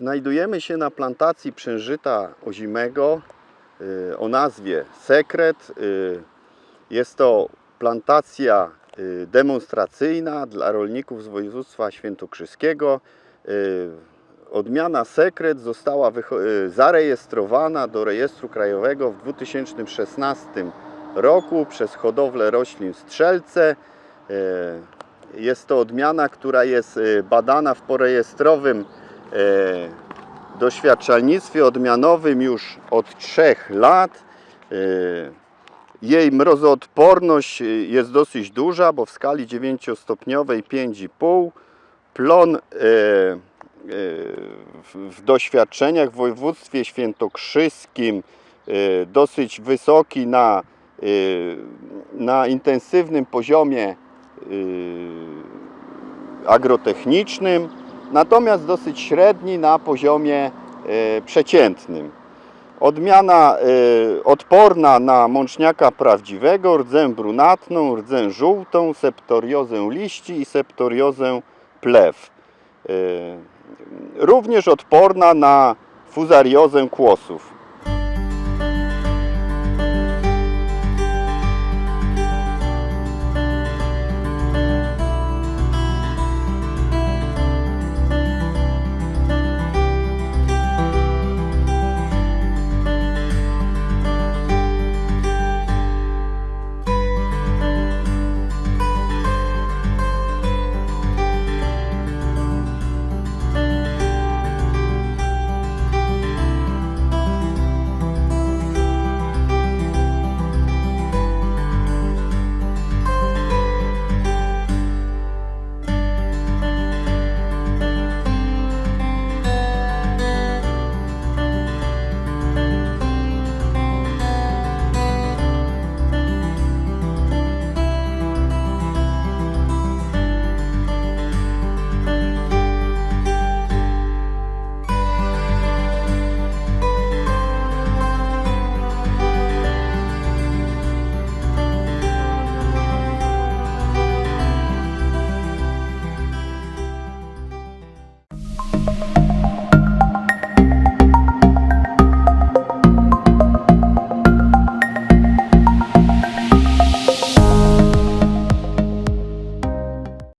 Znajdujemy się na plantacji przężyta ozimego y, o nazwie Sekret. Y, Jest to plantacja y, demonstracyjna dla rolników z województwa świętokrzyskiego. Odmiana Sekret została zarejestrowana do rejestru krajowego w 2016 roku przez hodowlę roślin Strzelce. Jest to odmiana, która jest badana w porejestrowym doświadczalnictwie odmianowym już od 3 lat. E, Jej mrozoodporność e, jest dosyć duża, bo w skali 9-stopniowej 5,5. Plon e, e, w, doświadczeniach w województwie świętokrzyskim e, dosyć wysoki na, e, na intensywnym poziomie e, agrotechnicznym, natomiast dosyć średni na poziomie e, przeciętnym. Odmiana e, odporna na mączniaka prawdziwego, rdzę brunatną, rdzę żółtą, septoriozę liści i septoriozę plew. E, Również odporna na fuzariozę kłosów.